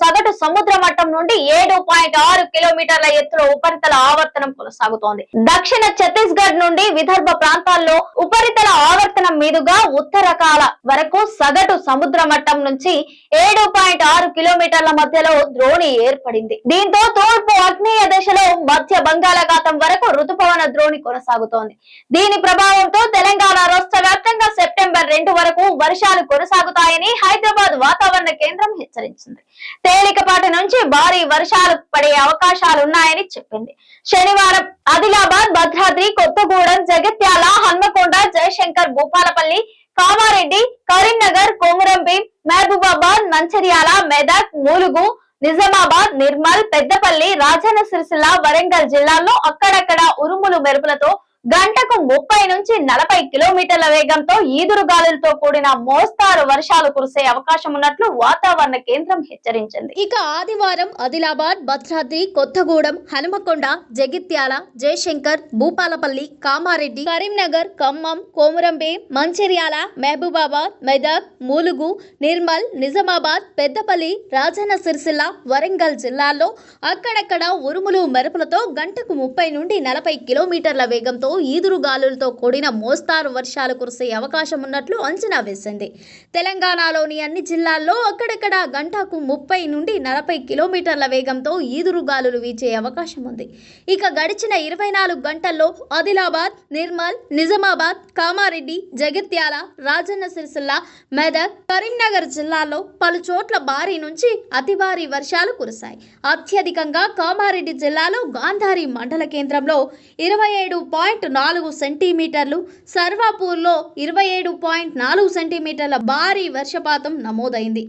సగటు సముద్ర మట్టం నుండి ఏడు పాయింట్ ఆరు కిలోమీటర్ల ఎత్తులో ఉపరితల ఆవర్తనం కొనసాగుతోంది. దక్షిణ ఛత్తీస్గఢ్ నుండి విదర్భ ప్రాంతాల్లో ఉపరితల ఆవర్తనం మీదుగా ఉత్తరకాల వరకు సగటు సముద్ర మట్టం నుంచి ఏడు పాయింట్ ఆరు కిలోమీటర్ల మధ్యలో ద్రోణి ఏర్పడింది. దీంతో తూర్పు ఆగ్నేయ దశలో మధ్య బంగాళాఖాతం వరకు రుతుపవన ద్రోణి కొనసాగుతోంది. దీని ప్రభావంతో తెలంగాణలో వర్షాలు కొనసాగుతాయని హైదరాబాద్ వాతావరణ కేంద్రం హెచ్చరించింది. తేలికపాటి నుంచి భారీ వర్షాలు పడే అవకాశాలున్నాయని చెప్పింది. శనివారం ఆదిలాబాద్ భద్రాద్రి కొత్తగూడెం జగిత్యాల హన్మకొండ జయశంకర్ భూపాలపల్లి కామారెడ్డి కరీంనగర్ కొమురంభీం మహబూబాబాద్ మంచిర్యాల మెదక్ ములుగు నిజామాబాద్ నిర్మల్ పెద్దపల్లి రాజన్న సిరిసిల్ల వరంగల్ జిల్లాల్లో అక్కడక్కడ ఉరుములు మెరుపులతో గంటకు ముప్పై నుంచి నలభై కిలోమీటర్ల వేగంతో ఈదురు గాలులతో కూడిన మోస్తారు వర్షాలు కురిసే అవకాశం ఉన్నట్లు వాతావరణ కేంద్రం హెచ్చరించింది. ఇక ఆదివారం ఆదిలాబాద్ భద్రాద్రి కొత్తగూడెం హనుమకొండ జగిత్యాల జయశంకర్ భూపాలపల్లి కామారెడ్డి కరీంనగర్ ఖమ్మం కోమురంబే మంచిర్యాల మహబూబాబాద్ మెదక్ మూలుగు నిర్మల్ నిజామాబాద్ పెద్దపల్లి రాజన్న సిరిసిల్ల వరంగల్ జిల్లాల్లో అక్కడక్కడ ఉరుములు మెరుపులతో గంటకు ముప్పై నుండి నలభై కిలోమీటర్ల వేగంతో ఈదురు గాలులతో కూడిన మోస్తారు వర్షాలు కురిసే అవకాశం ఉన్నట్లు అంచనా వేసింది. తెలంగాణలోని అన్ని జిల్లాల్లో అక్కడక్కడ గంటకు ముప్పై నుండి నలభై కిలోమీటర్ల వేగంతో ఈదురు గాలులు వీచే అవకాశం ఉంది. ఇక గడిచిన ఇరవై నాలుగు గంటల్లో ఆదిలాబాద్ నిర్మల్ నిజామాబాద్ కామారెడ్డి జగిత్యాల రాజన్న సిరిసిల్ల మెదక్ కరీంనగర్ జిల్లాల్లో పలు చోట్ల భారీ నుంచి అతి భారీ వర్షాలు కురిశాయి. అత్యధికంగా కామారెడ్డి జిల్లాలో గాంధారి మండల కేంద్రంలో ఇరవై ఏడు పాయింట్ పాయింట్ నాలుగు సెంటీమీటర్లు సర్వాపూర్లో ఇరవై ఏడు పాయింట్ నాలుగు సెంటీమీటర్ల భారీ వర్షపాతం నమోదైంది.